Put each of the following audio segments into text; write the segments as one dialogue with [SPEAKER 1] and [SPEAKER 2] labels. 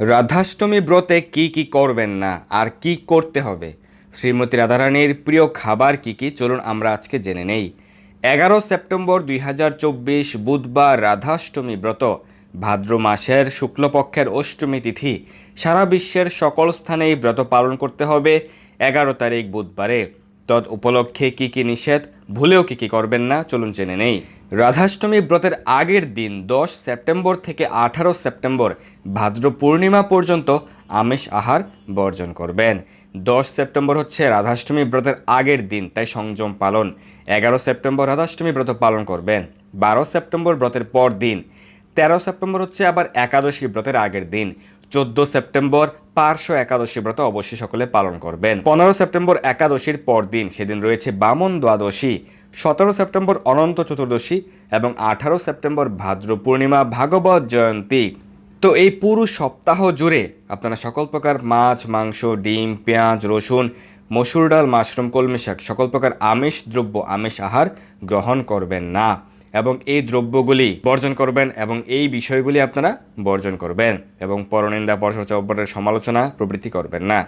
[SPEAKER 1] রাধাষ্টমী ব্রতে কি কি করবেন না, আর কি করতে হবে? শ্রীমতী রাধারানীর প্রিয় খাবার কি কি? চলুন আমরা আজকে জেনে নেই। এগারো সেপ্টেম্বর দুই হাজার চব্বিশ বুধবার রাধাষ্টমী ব্রত। ভাদ্র মাসের শুক্লপক্ষের অষ্টমী তিথি। সারা বিশ্বের সকল স্থানেই ব্রত পালন করতে হবে এগারো তারিখ বুধবারে। তদ উপলক্ষে কি কি নিষেধ? ভুলেও কি কি করবেন না? চলুন জেনে নেই। রাধাষ্টমী ব্রতের আগের দিন, দশ সেপ্টেম্বর থেকে আঠারো সেপ্টেম্বর, ভাদ্র পূর্ণিমা পর্যন্ত আমিষ আহার বর্জন করবেন। দশ সেপ্টেম্বর হচ্ছে রাধাষ্টমী ব্রতের আগের দিন, তাই সংযম পালন। এগারো সেপ্টেম্বর রাধাষ্টমী ব্রত পালন করবেন। বারো সেপ্টেম্বর ব্রতের পর দিন। তেরো সেপ্টেম্বর হচ্ছে আবার একাদশী ব্রতের আগের দিন। চোদ্দ সেপ্টেম্বর পার্শ্ব একাদশী ব্রত অবশ্যই সকলে পালন করবেন। পনেরো সেপ্টেম্বর একাদশীর পর দিন সেদিন রয়েছে বামন দ্বাদশী, সতেরো সেপ্টেম্বর অনন্ত চতুর্দশী এবং আঠারো সেপ্টেম্বর ভাদ্র পূর্ণিমা ভাগবত জয়ন্তী। তো এই পুরো সপ্তাহ জুড়ে আপনারা সকল প্রকার মাছ, মাংস, ডিম, পেঁয়াজ, রসুন, মসুর ডাল, মাশরুম, কলমি শাক, সকল প্রকার আমিষ দ্রব্য, আমিষ আহার গ্রহণ করবেন না। এবং এই দ্রব্যগুলি বর্জন করবেন এবং এই বিষয়গুলি আপনারা বর্জন করবেন এবং পরনিন্দা পরচর্চা অভ্যাসের সমালোচনা প্রবৃত্তি করবেন না।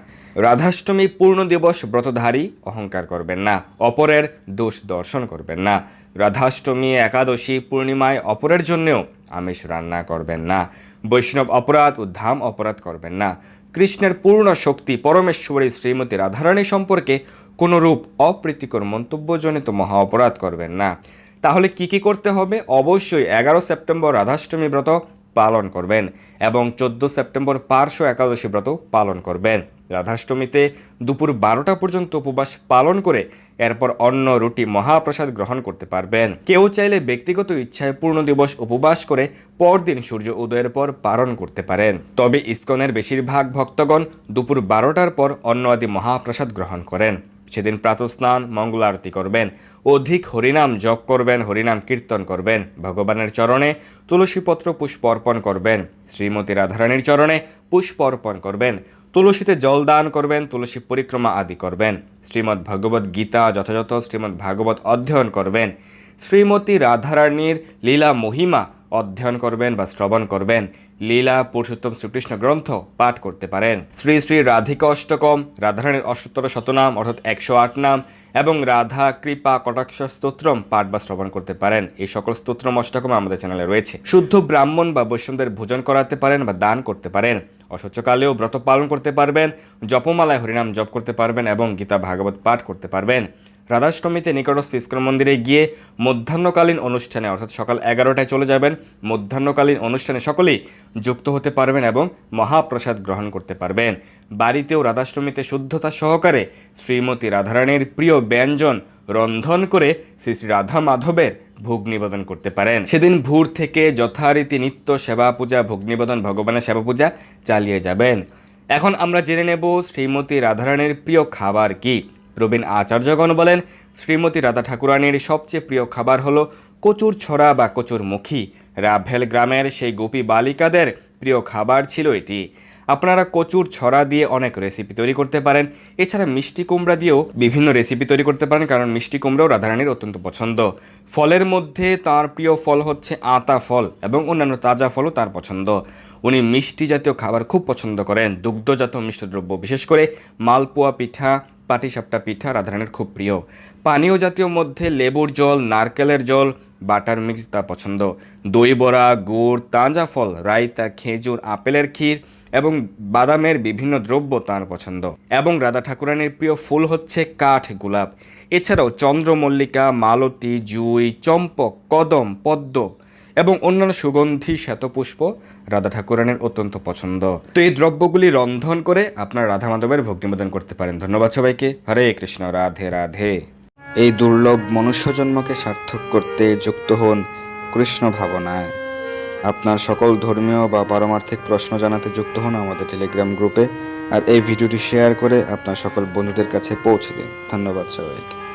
[SPEAKER 1] রাধাষ্টমী পূর্ণ দিবস ব্রতধারী অহংকার করবেন না। অপরের দোষ দর্শন করবেন না। রাধাষ্টমী একাদশী পূর্ণিমায় অপরের জন্যেও আমিষ রান্না করবেন না। বৈষ্ণব অপরাধ ও ধাম অপরাধ করবেন না। কৃষ্ণের পূর্ণ শক্তি পরমেশ্বরী শ্রীমতী রাধারানী সম্পর্কে কোনোরূপ অপ্রীতিকর মন্তব্যজনিত মহা অপরাধ করবেন না। তাহলে কি কি করতে হবে? অবশ্যই এগারো সেপ্টেম্বর রাধাষ্টমী ব্রত পালন করবেন এবং চোদ্দ সেপ্টেম্বর পার্শ্ব একাদশী ব্রত পালন করবেন। রাধাষ্টমীতে দুপুর বারোটা পর্যন্ত উপবাস পালন করে এরপর অন্ন, রুটি, মহাপ্রসাদ গ্রহণ করতে পারবেন। কেউ চাইলে ব্যক্তিগত ইচ্ছায় পূর্ণ দিবস উপবাস করে পরদিন সূর্য উদয়ের পর পালন করতে পারেন। তবে ইস্কনের বেশিরভাগ ভক্তগণ দুপুর বারোটার পর অন্ন আদি মহাপ্রসাদ গ্রহণ করেন। সেদিন প্রাতস্নান, মঙ্গল আরতি করবেন। অধিক হরিনাম জপ করবেন, হরিনাম কীর্তন করবেন। ভগবানের চরণে তুলসীপত্র পুষ্প অর্পণ করবেন। শ্রীমতী রাধারানীর চরণে পুষ্প অর্পণ করবেন। তুলসীতে জল দান করবেন, তুলসী পরিক্রমা আদি করবেন। শ্রীমদ্ ভগবত গীতা যথাযথ শ্রীমদ্ ভাগবত অধ্যয়ন করবেন। শ্রীমতী রাধারানীর লীলা মহিমা অধ্যয়ন করবেন বা শ্রবণ করবেন। লীলা পুরুষোত্তম শ্রীকৃষ্ণ গ্রন্থ পাঠ করতে পারেন। শ্রী শ্রী রাধিকা অষ্টকম রাধারানীর অষ্টোত্তর শতনাম, অর্থাৎ একশো আট নাম, এবং রাধা কৃপা কটাক্ষ স্তোত্রম পাঠ বা শ্রবণ করতে পারেন। এই সকল স্তোত্রম অষ্টকম আমাদের চ্যানেলে রয়েছে। শুদ্ধ ব্রাহ্মণ বা বৈষ্ণবদের ভোজন করাতে পারেন বা দান করতে পারেন। অসহ্যকালেও ব্রত পালন করতে পারবেন, জপমালায় হরিনাম জপ করতে পারবেন, এবং গীতা ভাগবত পাঠ করতে পারবেন। রাধাষ্টমীতে নিকটস্থ ইস্কন মন্দিরে গিয়ে মধ্যাহ্নকালীন অনুষ্ঠানে, অর্থাৎ সকাল এগারোটায় চলে যাবেন, মধ্যাহ্নকালীন অনুষ্ঠানে সকলেই যুক্ত হতে পারবেন এবং মহাপ্রসাদ গ্রহণ করতে পারবেন। বাড়িতেও রাধাষ্টমীতে শুদ্ধতা সহকারে শ্রীমতী রাধারানীর প্রিয় ব্যঞ্জন রন্ধন করে শ্রী শ্রী রাধা মাধবের ভোগ নিবেদন করতে পারেন। সেদিন ভোর থেকে যথারীতি নিত্য সেবা পূজা, ভোগ নিবেদন, ভগবানের সেবা পূজা চালিয়ে যাবেন। এখন আমরা জেনে নেব শ্রীমতী রাধারানীর প্রিয় খাবার কি। প্রবীণ আচার্যগণ বলেন, শ্রীমতী রাধা ঠাকুরানীর সবচেয়ে প্রিয় খাবার হলো কচুর ছড়া বা কচুর মুখী। রাভেল গ্রামের সেই গোপী বালিকাদের প্রিয় খাবার ছিল এটি। আপনারা কচুর ছড়া দিয়ে অনেক রেসিপি তৈরি করতে পারেন। এছাড়া মিষ্টি কুমড়া দিয়েও বিভিন্ন রেসিপি তৈরি করতে পারেন, কারণ মিষ্টি কুমড়াও রাধারানীর অত্যন্ত পছন্দ। ফলের মধ্যে তার প্রিয় ফল হচ্ছে আতা ফল এবং অন্যান্য তাজা ফলও তার পছন্দ। উনি মিষ্টি জাতীয় খাবার খুব পছন্দ করেন। দুগ্ধজাত মিষ্ট দ্রব্য বিশেষ করে মালপোয়া পিঠা পাটিসাপটা পিঠা রাধারানীর খুব প্রিয়। পানীয় জাতীয় মধ্যে লেবুর জল, নারকেলের জল, বাটার মিল্ক তার পছন্দ। দই বড়া, গুড়, তাজা ফল, রায়তা, খেজুর, আপেলের ক্ষীর এবং বাদামের বিভিন্ন দ্রব্য তার পছন্দ। এবং রাধা ঠাকুরানীর প্রিয় ফুল হচ্ছে কাঠ গোলাপ। এছাড়াও চন্দ্রমল্লিকা, মালতী, জুই, চম্পক, কদম, পদ্ম এবং অন্যান্য সুগন্ধি শ্বেতপুষ্প রাধা ঠাকুরানের অত্যন্ত পছন্দ। তো এই দ্রব্যগুলি রন্ধন করে আপনার রাধা মাধবের ভক্তি নিবেদন করতে পারেন। ধন্যবাদ সবাইকে। হরে কৃষ্ণ, রাধে রাধে।
[SPEAKER 2] এই দুর্লভ মনুষ্য জন্মকে সার্থক করতে যুক্ত হন কৃষ্ণ ভাবনায়। আপনার সকল ধর্মীয় বা পারমার্থিক প্রশ্ন জানাতে যুক্ত হন আমাদের টেলিগ্রাম গ্রুপে। আর এই ভিডিওটি শেয়ার করে আপনার সকল বন্ধুদের কাছে পৌঁছে দিন। ধন্যবাদ সবাইকে।